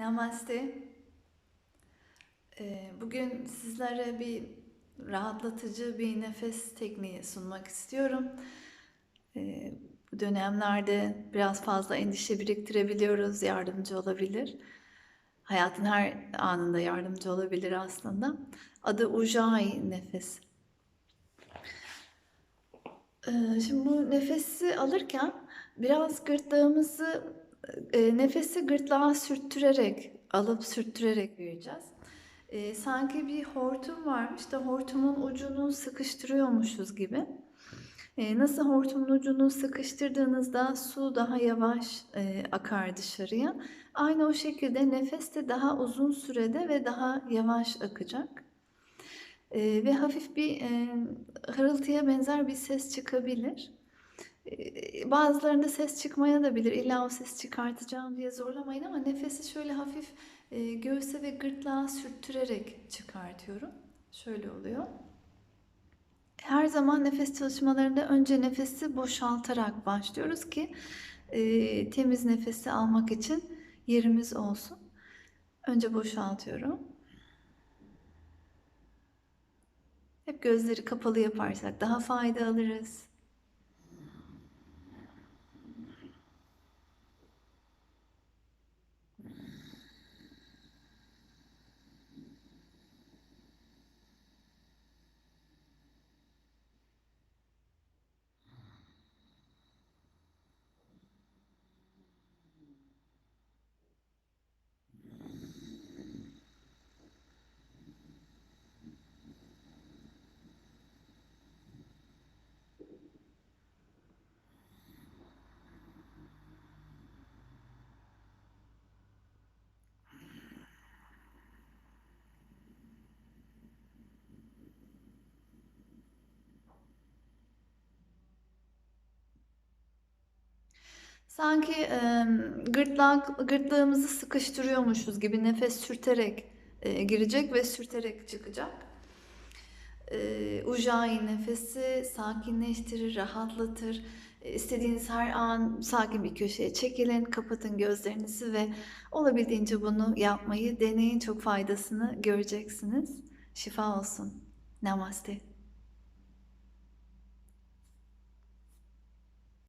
Namaste. Ee, Bugün sizlere bir rahatlatıcı bir nefes tekniği sunmak istiyorum. Ee, Bu dönemlerde biraz fazla endişe biriktirebiliyoruz, yardımcı olabilir. Hayatın her anında yardımcı olabilir aslında. Adı Ujjayi nefes. Ee, Şimdi bu nefesi alırken biraz gırtlağımızı e, nefesi gırtlağa sürttürerek alıp sürttürerek büyüyeceğiz. Ee, sanki bir hortum varmış da hortumun ucunu sıkıştırıyormuşuz gibi. Ee, nasıl hortumun ucunu sıkıştırdığınızda su daha yavaş e, akar dışarıya. Aynı o şekilde nefes de daha uzun sürede ve daha yavaş akacak. Ee, ve hafif bir e, hırıltıya benzer bir ses çıkabilir. Bazılarında ses çıkmaya da bilir. İlla o ses çıkartacağım diye zorlamayın ama nefesi şöyle hafif e, göğüse ve gırtlağa sürttürerek çıkartıyorum. Şöyle oluyor. Her zaman nefes çalışmalarında önce nefesi boşaltarak başlıyoruz ki e, temiz nefesi almak için yerimiz olsun. Önce boşaltıyorum. Hep gözleri kapalı yaparsak daha fayda alırız. Sanki e, gırtlak, gırtlağımızı sıkıştırıyormuşuz gibi nefes sürterek e, girecek ve sürterek çıkacak. E, Ujjayi nefesi sakinleştirir, rahatlatır. E, İstediğiniz her an sakin bir köşeye çekilin, kapatın gözlerinizi ve olabildiğince bunu yapmayı deneyin. Çok faydasını göreceksiniz. Şifa olsun. Namaste.